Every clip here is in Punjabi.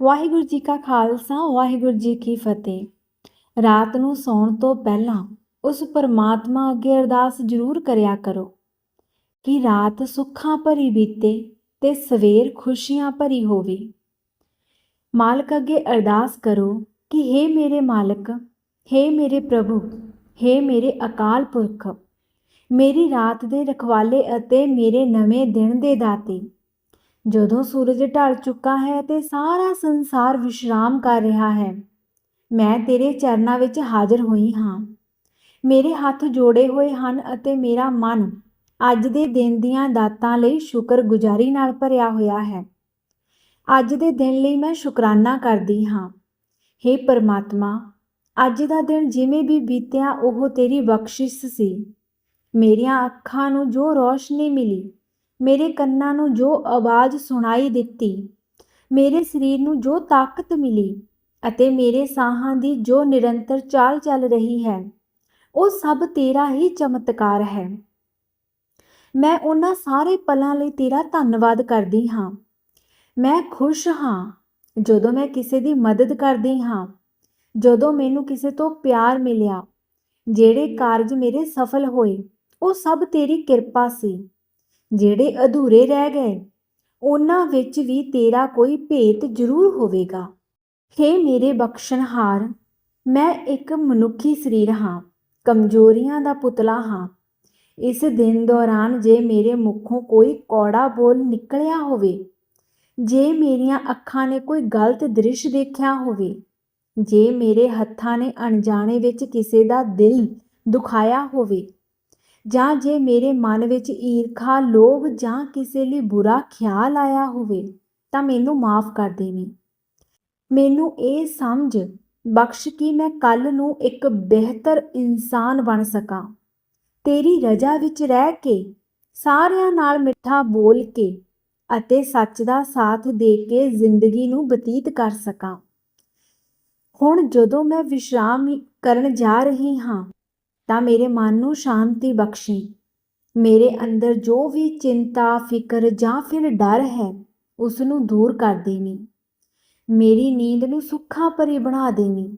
ਵਾਹਿਗੁਰੂ ਜੀ ਕਾ ਖਾਲਸਾ ਵਾਹਿਗੁਰੂ ਜੀ ਕੀ ਫਤਿਹ ਰਾਤ ਨੂੰ ਸੌਣ ਤੋਂ ਪਹਿਲਾਂ ਉਸ ਪਰਮਾਤਮਾ ਅੱਗੇ ਅਰਦਾਸ ਜ਼ਰੂਰ ਕਰਿਆ ਕਰੋ ਕਿ ਰਾਤ ਸੁੱਖਾਂ ਭਰੀ ਬੀਤੇ ਤੇ ਸਵੇਰ ਖੁਸ਼ੀਆਂ ਭਰੀ ਹੋਵੇ ਮਾਲਕ ਅੱਗੇ ਅਰਦਾਸ ਕਰੋ ਕਿ हे ਮੇਰੇ ਮਾਲਕ हे ਮੇਰੇ ਪ੍ਰਭੂ हे ਮੇਰੇ ਅਕਾਲ ਪੁਰਖ ਮੇਰੀ ਰਾਤ ਦੇ ਰਖਵਾਲੇ ਅਤੇ ਮੇਰੇ ਨਵੇਂ ਦਿਨ ਦੇ ਦਾਤੇ ਜਦੋਂ ਸੂਰਜ ਢਲ ਚੁੱਕਾ ਹੈ ਤੇ ਸਾਰਾ ਸੰਸਾਰ ਵਿਸ਼ਰਾਮ ਕਰ ਰਿਹਾ ਹੈ, ਮੈਂ ਤੇਰੇ ਚਰਨਾਂ ਵਿੱਚ ਹਾਜ਼ਰ ਹੋਈ ਹਾਂ। ਮੇਰੇ ਹੱਥ ਜੋੜੇ ਹੋਏ ਹਨ ਅਤੇ ਮੇਰਾ ਮਨ ਅੱਜ ਦੇ ਦਿਨ ਦੀਆਂ ਦਾਤਾਂ ਲਈ ਸ਼ੁਕਰਗੁਜ਼ਾਰੀ ਨਾਲ ਭਰਿਆ ਹੋਇਆ ਹੈ। ਅੱਜ ਦੇ ਦਿਨ ਲਈ ਮੈਂ ਸ਼ੁਕਰਾਨਾ ਕਰਦੀ ਹਾਂ। हे ਪਰਮਾਤਮਾ, ਅੱਜ ਦਾ ਦਿਨ ਜਿਵੇਂ ਵੀ ਬੀਤਿਆ ਉਹ ਤੇਰੀ ਬਖਸ਼ਿਸ਼ ਸੀ। ਮੇਰੀਆਂ ਅੱਖਾਂ ਨੂੰ ਜੋ ਰੋਸ਼ਨੀ ਮਿਲੀ ਮੇਰੇ ਕੰਨਾਂ ਨੂੰ ਜੋ ਆਵਾਜ਼ ਸੁਣਾਈ ਦਿੱਤੀ, ਮੇਰੇ ਸਰੀਰ ਨੂੰ ਜੋ ਤਾਕਤ ਮਿਲੀ ਅਤੇ ਮੇਰੇ ਸਾਹਾਂ ਦੀ ਜੋ ਨਿਰੰਤਰ ਚਾਲ ਚੱਲ ਰਹੀ ਹੈ, ਉਹ ਸਭ ਤੇਰਾ ਹੀ ਚਮਤਕਾਰ ਹੈ। ਮੈਂ ਉਹਨਾਂ ਸਾਰੇ ਪਲਾਂ ਲਈ ਤੇਰਾ ਧੰਨਵਾਦ ਕਰਦੀ ਹਾਂ। ਮੈਂ ਖੁਸ਼ ਹਾਂ ਜਦੋਂ ਮੈਂ ਕਿਸੇ ਦੀ ਮਦਦ ਕਰਦੀ ਹਾਂ, ਜਦੋਂ ਮੈਨੂੰ ਕਿਸੇ ਤੋਂ ਪਿਆਰ ਮਿਲਿਆ। ਜਿਹੜੇ ਕਾਰਜ ਮੇਰੇ ਸਫਲ ਹੋਏ, ਉਹ ਸਭ ਤੇਰੀ ਕਿਰਪਾ ਸੀ। ਜਿਹੜੇ ਅਧੂਰੇ ਰਹਿ ਗਏ, ਉਹਨਾਂ ਵਿੱਚ ਵੀ ਤੇਰਾ ਕੋਈ ਭੇਤ ਜ਼ਰੂਰ ਹੋਵੇਗਾ। हे ਮੇਰੇ ਬਖਸ਼ਣਹਾਰ, ਮੈਂ ਇੱਕ ਮਨੁੱਖੀ ਸਰੀਰ ਹਾਂ, ਕਮਜ਼ੋਰੀਆਂ ਦਾ ਪੁਤਲਾ ਹਾਂ। ਇਸ ਦਿਨ ਦੌਰਾਨ ਜੇ ਮੇਰੇ ਮੁਖੋਂ ਕੋਈ ਕੌੜਾ ਬੋਲ ਨਿਕਲਿਆ ਹੋਵੇ, ਜੇ ਮੇਰੀਆਂ ਅੱਖਾਂ ਨੇ ਕੋਈ ਗਲਤ ਦ੍ਰਿਸ਼ ਦੇਖਿਆ ਹੋਵੇ, ਜੇ ਮੇਰੇ ਹੱਥਾਂ ਨੇ ਅਣਜਾਣੇ ਵਿੱਚ ਕਿਸੇ ਦਾ ਦਿਲ ਦੁਖਾਇਆ ਹੋਵੇ ਜਾਂ ਜੇ ਮੇਰੇ ਮਨ ਵਿੱਚ ਈਰਖਾ, ਲੋਭ ਜਾਂ ਕਿਸੇ ਲਈ ਬੁਰਾ ਖਿਆਲ ਆਇਆ ਹੋਵੇ, ਤਾਂ ਮੈਨੂੰ ਮਾਫ ਕਰ ਦੇਵੀਂ। ਮੈਨੂੰ ਇਹ ਸਮਝ ਬਖਸ਼ ਕਿ ਮੈਂ ਕੱਲ ਨੂੰ ਇੱਕ ਬਿਹਤਰ ਇਨਸਾਨ ਬਣ ਸਕਾਂ। ਤੇਰੀ ਰਜ਼ਾ ਵਿੱਚ ਰਹਿ ਕੇ, ਸਾਰਿਆਂ ਨਾਲ ਮਿੱਠਾ ਬੋਲ ਕੇ ਅਤੇ ਸੱਚ ਦਾ ਸਾਥ ਦੇ ਕੇ ਜ਼ਿੰਦਗੀ ਨੂੰ ਬਤੀਤ ਕਰ ਸਕਾਂ। ਹੁਣ ਜਦੋਂ ਮੈਂ ਵਿਸ਼ਰਾਮ ਕਰਨ ਜਾ ਰਹੀ ਹਾਂ ਤਾਂ ਮੇਰੇ ਮਨ ਨੂੰ ਸ਼ਾਂਤੀ ਬਖਸ਼ੀ। ਮੇਰੇ ਅੰਦਰ ਜੋ ਵੀ ਚਿੰਤਾ, ਫਿਕਰ ਜਾਂ ਫਿਰ ਡਰ ਹੈ ਉਸ ਨੂੰ ਦੂਰ ਕਰ ਦੇਵੀਂ। ਮੇਰੀ ਨੀਂਦ ਨੂੰ ਸੁੱਖਾ ਭਰੀ ਬਣਾ ਦੇਵੀਂ,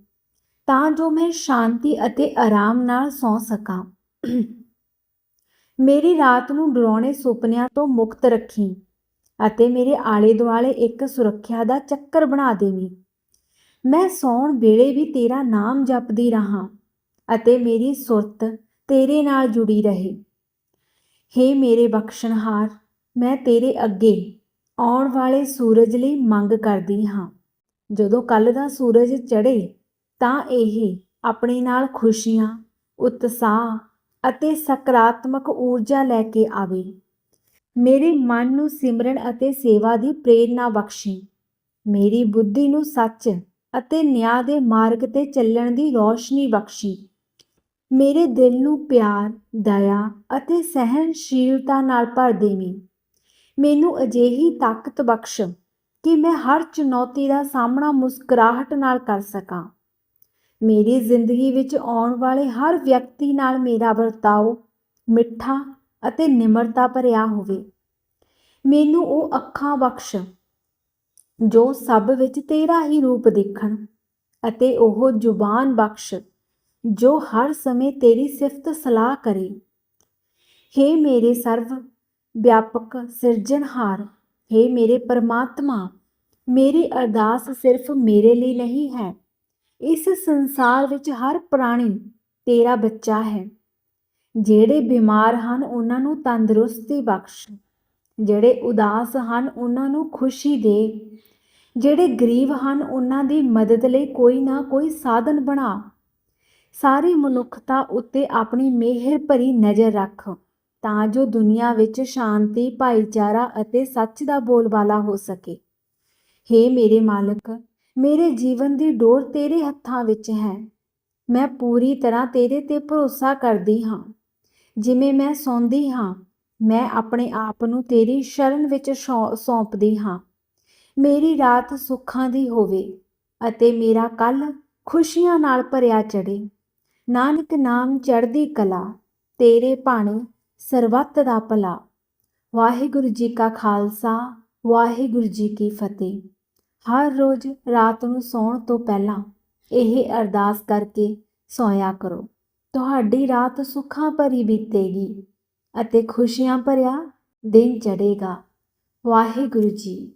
ਤਾਂ ਜੋ ਮੈਂ ਸ਼ਾਂਤੀ ਅਤੇ ਆਰਾਮ ਨਾਲ ਸੌਂ ਸਕਾਂ। ਮੇਰੀ ਰਾਤ ਨੂੰ ਡਰਾਉਣੇ ਸੁਪਨਿਆਂ ਤੋਂ ਮੁਕਤ ਰੱਖੀ ਅਤੇ ਮੇਰੇ ਆਲੇ ਦੁਆਲੇ ਇੱਕ ਸੁਰੱਖਿਆ ਦਾ ਚੱਕਰ ਬਣਾ ਦੇਵੀਂ। ਮੈਂ ਸੌਣ ਵੇਲੇ ਵੀ ਤੇਰਾ ਨਾਮ ਜਪਦੀ ਰਹਾ। ਅਤੇ ਮੇਰੀ ਸੁਰਤ ਤੇਰੇ ਨਾਲ ਜੁੜੀ ਰਹੇ। हे ਮੇਰੇ ਬਖਸ਼ਣਹਾਰ, ਮੈਂ ਤੇਰੇ ਅੱਗੇ ਆਉਣ ਵਾਲੇ ਸੂਰਜ ਲਈ ਮੰਗ ਕਰਦੀ ਹਾਂ। ਜਦੋਂ ਕੱਲ ਦਾ ਸੂਰਜ ਚੜ੍ਹੇ, ਤਾਂ ਇਹ ਆਪਣੇ ਨਾਲ ਖੁਸ਼ੀਆਂ, ਉਤਸ਼ਾਹ ਅਤੇ ਸਕਾਰਾਤਮਕ ਊਰਜਾ ਲੈ ਕੇ ਆਵੇ। ਮੇਰੇ ਮਨ ਨੂੰ ਸਿਮਰਨ ਅਤੇ ਸੇਵਾ ਦੀ ਪ੍ਰੇਰਣਾ ਬਖਸ਼ੀ। ਮੇਰੀ ਬੁੱਧੀ ਨੂੰ ਸੱਚ ਅਤੇ ਨਿਆਂ ਦੇ ਮਾਰਗ ਤੇ ਚੱਲਣ ਦੀ ਰੋਸ਼ਨੀ ਬਖਸ਼ੀ। ਮੇਰੇ ਦਿਲ ਨੂੰ ਪਿਆਰ, ਦਇਆ ਅਤੇ ਸਹਿਣਸ਼ੀਲਤਾ ਨਾਲ ਭਰ ਦੇਵੀਂ। ਮੈਨੂੰ ਅਜਿਹੀ ਤਾਕਤ ਬਖਸ਼ ਕਿ ਮੈਂ ਹਰ ਚੁਣੌਤੀ ਦਾ ਸਾਹਮਣਾ ਮੁਸਕਰਾਹਟ ਨਾਲ ਕਰ ਸਕਾਂ। ਮੇਰੀ ਜ਼ਿੰਦਗੀ ਵਿੱਚ ਆਉਣ ਵਾਲੇ ਹਰ ਵਿਅਕਤੀ ਨਾਲ ਮੇਰਾ ਵਰਤਾਓ, ਮਿੱਠਾ ਅਤੇ ਨਿਮਰਤਾ ਭਰਿਆ ਹੋਵੇ। ਮੈਨੂੰ ਉਹ ਅੱਖਾਂ ਬਖਸ਼ ਜੋ ਸਭ ਵਿੱਚ ਤੇਰਾ ਹੀ ਰੂਪ ਦੇਖਣ ਅਤੇ ਉਹ ਜ਼ੁਬਾਨ ਬਖਸ਼ ਜੋ ਹਰ ਸਮੇਂ ਤੇਰੀ ਸਿਫਤ ਸਲਾਹ ਕਰੇ। हे ਮੇਰੇ ਸਰਵ ਵਿਆਪਕ ਸਿਰਜਣਹਾਰ हे ਮੇਰੇ ਪਰਮਾਤਮਾ, ਮੇਰੀ ਅਰਦਾਸ ਸਿਰਫ ਮੇਰੇ ਲਈ ਨਹੀਂ ਹੈ। ਇਸ ਸੰਸਾਰ ਵਿੱਚ ਹਰ ਪ੍ਰਾਣੀ ਤੇਰਾ ਬੱਚਾ ਹੈ। ਜਿਹੜੇ ਬਿਮਾਰ ਹਨ ਉਹਨਾਂ ਨੂੰ ਤੰਦਰੁਸਤੀ ਬਖਸ਼। ਜਿਹੜੇ ਉਦਾਸ ਹਨ ਉਹਨਾਂ ਨੂੰ ਖੁਸ਼ੀ ਦੇ। ਜਿਹੜੇ ਗਰੀਬ ਹਨ ਉਹਨਾਂ ਦੀ ਮਦਦ ਲਈ ਕੋਈ ਨਾ ਕੋਈ ਸਾਧਨ ਬਣਾ। ਸਾਰੀ ਮਨੁੱਖਤਾ ਉੱਤੇ ਆਪਣੀ ਮਿਹਰ ਭਰੀ ਨਜ਼ਰ ਰੱਖ, ਤਾਂ ਜੋ ਦੁਨੀਆ ਵਿੱਚ ਸ਼ਾਂਤੀ, ਭਾਈਚਾਰਾ ਅਤੇ ਸੱਚ ਦਾ ਬੋਲਬਾਲਾ ਹੋ ਸਕੇ। हे ਮੇਰੇ ਮਾਲਕ, ਮੇਰੇ ਜੀਵਨ ਦੀ ਡੋਰ ਤੇਰੇ ਹੱਥਾਂ ਵਿੱਚ ਹੈ। ਮੈਂ ਪੂਰੀ ਤਰ੍ਹਾਂ ਤੇਰੇ ਤੇ ਭਰੋਸਾ ਕਰਦੀ ਹਾਂ। ਜਿਵੇਂ ਮੈਂ ਸੌਂਦੀ ਹਾਂ, ਮੈਂ ਆਪਣੇ ਆਪ ਨੂੰ ਤੇਰੀ ਸ਼ਰਨ ਵਿੱਚ ਸੌਂਪਦੀ ਹਾਂ। ਮੇਰੀ ਰਾਤ ਸੁੱਖਾਂ ਦੀ ਹੋਵੇ ਅਤੇ ਮੇਰਾ ਕੱਲ ਖੁਸ਼ੀਆਂ ਨਾਲ ਭਰਿਆ ਚੜੇ ਨਾਨਕ ਨਾਮ ਚੜ੍ਹਦੀ ਕਲਾ, ਤੇਰੇ ਭਾਣੇ ਸਰਬੱਤ ਦਾ ਭਲਾ। ਵਾਹਿਗੁਰੂ ਜੀ ਕਾ ਖਾਲਸਾ, ਵਾਹਿਗੁਰੂ ਜੀ ਕੀ ਫਤਿਹ। ਹਰ ਰੋਜ਼ ਰਾਤ ਨੂੰ ਸੌਣ ਤੋਂ ਪਹਿਲਾਂ ਇਹ ਅਰਦਾਸ ਕਰਕੇ ਸੌਂਇਆ ਕਰੋ। ਤੁਹਾਡੀ ਰਾਤ ਸੁੱਖਾਂ ਭਰੀ ਬੀਤੇਗੀ ਅਤੇ ਖੁਸ਼ੀਆਂ ਭਰਿਆ ਦਿਨ ਚੜ੍ਹੇਗਾ। ਵਾਹਿਗੁਰੂ ਜੀ